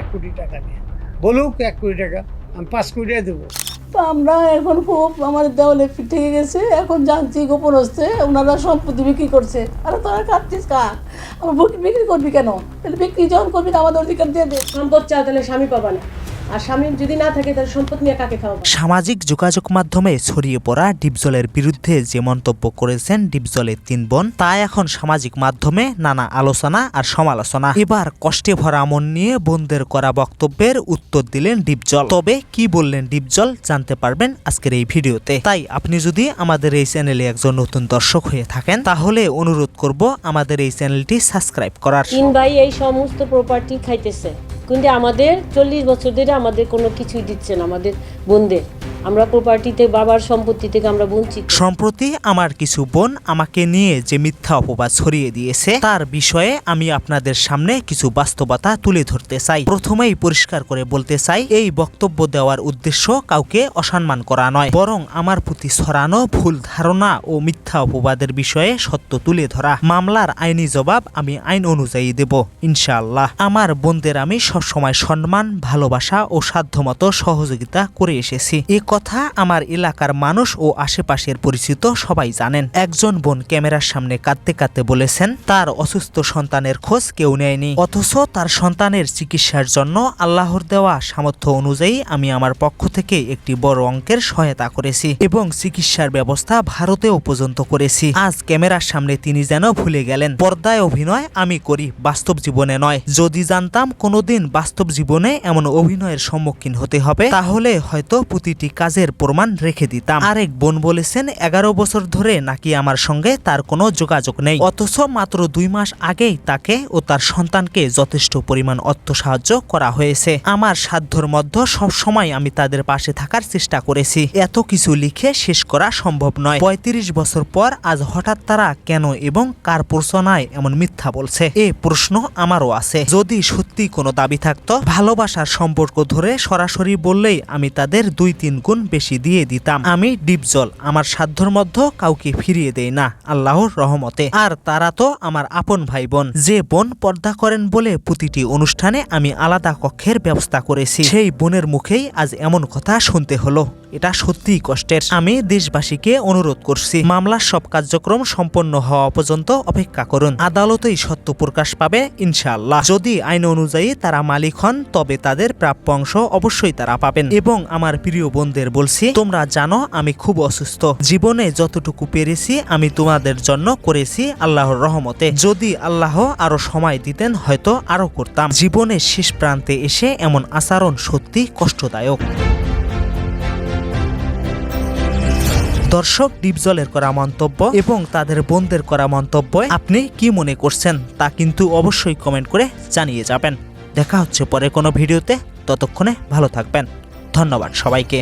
এক কোটি টাকা নিয়ে। বলুক এক কোটি টাকা আমি পাঁচ কোটি টাকা দেবো। তো আমরা এখন খুব আমাদের দেওয়ালে থেকে গেছে এখন জানছি গোপন হচ্ছে ওনারা সম্পত্তি বিক্রি করছে। আরে তোরা খাচ্ছিস কা? আমার বুক বিক্রি করবি কেন? তাহলে বিক্রি যখন করবি না আমাদের অধিকার দিয়ে দে। সম্পদ চাও তাহলে স্বামী পাবা না। আর স্বামী যদি না থাকে তাহলে সম্পদ নিয়ে কাকে খাওয়াবো? সামাজিক যোগাযোগ মাধ্যমে ছড়িয়ে পড়া ডিপজলের বিরুদ্ধে যে মন্তব্য করেছেন ডিপজলের তিন বোন তা এখন সামাজিক মাধ্যমে নানা আলোচনা আর সমালোচনা। এবার কষ্টে ভরা মন নিয়ে বোনদের করা বক্তব্যের উত্তর দিলেন ডিপজল। তবে কি বললেন ডিপজল জানতে পারবেন আজকের এই ভিডিওতে। তাই আপনি যদি আমাদের এই চ্যানেলে একজন নতুন দর্শক হয়ে থাকেন তাহলে অনুরোধ করব আমাদের এই চ্যানেলটি সাবস্ক্রাইব করার। তিন ভাই এই সমস্ত প্রপার্টি খাইতেছে। কিন্তু আমাদের চল্লিশ বছর ধরে আমাদের কোনো কিছুই দিচ্ছে না আমাদের বোনদের। আমরা প্রপার্টিতে বাবার সম্পত্তি থেকে আমরা বঞ্চিত। সম্প্রতি আমার কিছু বোন আমাকে নিয়ে যে মিথ্যা অপবাদ ছড়িয়ে দিয়েছে, তার বিষয়ে আমি আপনাদের সামনে কিছু বাস্তবতা তুলে ধরতে চাই। প্রথমেই পরিষ্কার করে বলতে চাই, এই বক্তব্য দেওয়ার উদ্দেশ্য কাউকে অসম্মান করা নয়, বরং আমার প্রতি ছড়ানো ভুল ধারণা ও মিথ্যা অপবাদের বিষয়ে সত্য তুলে ধরা। মামলার আইনি জবাব আমি আইন অনুযায়ী দেব, ইনশাআল্লাহ। আমার বোনদের আমি সবসময় সম্মান, ভালোবাসা ও সাধ্যমতো সহযোগিতা করে এসেছি। এ কথা আমার এলাকার মানুষ ও আশেপাশের পরিচিত সবাই জানেন। একজন বোন ক্যামেরার সামনে কাঁদতে কাঁদতে বলেছেন, তার অসুস্থ সন্তানের খোঁজ কেউ নেয়নি। অথচ তার সন্তানের চিকিৎসার জন্য আল্লাহর দেওয়া সামর্থ্য অনুযায়ী আমি আমার পক্ষ থেকে একটি বড় অঙ্কের সহায়তা করেছি এবং চিকিৎসার ব্যবস্থা ভারতেও পর্যন্ত করেছি। আজ ক্যামেরার সামনে তিনি যেন ভুলে গেলেন। পর্দায় অভিনয় আমি করি, বাস্তব জীবনে নয়। যদি জানতাম কোনোদিন বাস্তব জীবনে এমন অভিনয়ের সম্মুখীন হতে হবে, তাহলে হয়তো প্রতিটি কাজের প্রমাণ রেখে দিতাম। আরেক বোন বলেছেন, এগারো বছর ধরে নাকি আমার সঙ্গে তার কোনো যোগাযোগ নেই। অথচ মাত্র দুই মাস আগেই তাকে ও তার সন্তানকে যথেষ্ট পরিমাণ অর্থ সাহায্য করা হয়েছে। আমার সাধ্যর মধ্যে সব সময় আমি তাদের পাশে থাকার চেষ্টা করেছি। এত কিছু লিখে শেষ করা সম্ভব নয়। পঁয়ত্রিশ বছর পর আজ হঠাৎ তারা কেন এবং কার প্রশ্নায় এমন মিথ্যা বলছে? এ প্রশ্ন আমারও আছে। যদি সত্যি কোনো দাবি থাকতো, ভালোবাসার সম্পর্ক ধরে সরাসরি বললেই আমি তাদের দুই তিন গুণ বেশি দিয়ে দিতাম। আমি ডিপজল আমার সাধ্যর মধ্যে কাউকে ফিরিয়ে দেই না, আল্লাহর রহমতে। আর তারা তো আমার আপন ভাই বোন যে বোন পর্দা করেন বলে প্রতিটি অনুষ্ঠানে আমি আলাদা কক্ষের ব্যবস্থা করেছি। সেই বোনের মুখেই আজ এমন কথা শুনতে হলো। এটা সত্যিই কষ্টের। আমি দেশবাসীকে অনুরোধ করছি, মামলার সব কার্যক্রম সম্পন্ন হওয়া পর্যন্ত অপেক্ষা করুন। আদালতেই সত্য প্রকাশ পাবে, ইনশাআল্লাহ। যদি আইন অনুযায়ী তারা মালিক হন, তবে তাদের প্রাপ্য অংশ অবশ্যই তারা পাবেন। এবং আমার প্রিয় বোনদের বলছি, তোমরা জানো আমি খুব অসুস্থ। জীবনে যতটুকু পেরেছি, আমি তোমাদের জন্য করেছি আল্লাহর রহমতে। যদি আল্লাহ আরও সময় দিতেন, হয়তো আরও করতাম। জীবনের শেষ প্রান্তে এসে এমন আচরণ সত্যি কষ্টদায়ক। দর্শক, ডিপজলের করা মন্তব্য এবং তাদের বোনদের করা মন্তব্য আপনি কি মনে করছেন, তা কিন্তু অবশ্যই কমেন্ট করে জানিয়ে যাবেন। দেখা হচ্ছে পরে কোনো ভিডিওতে, ততক্ষণে ভালো থাকবেন। ধন্যবাদ সবাইকে।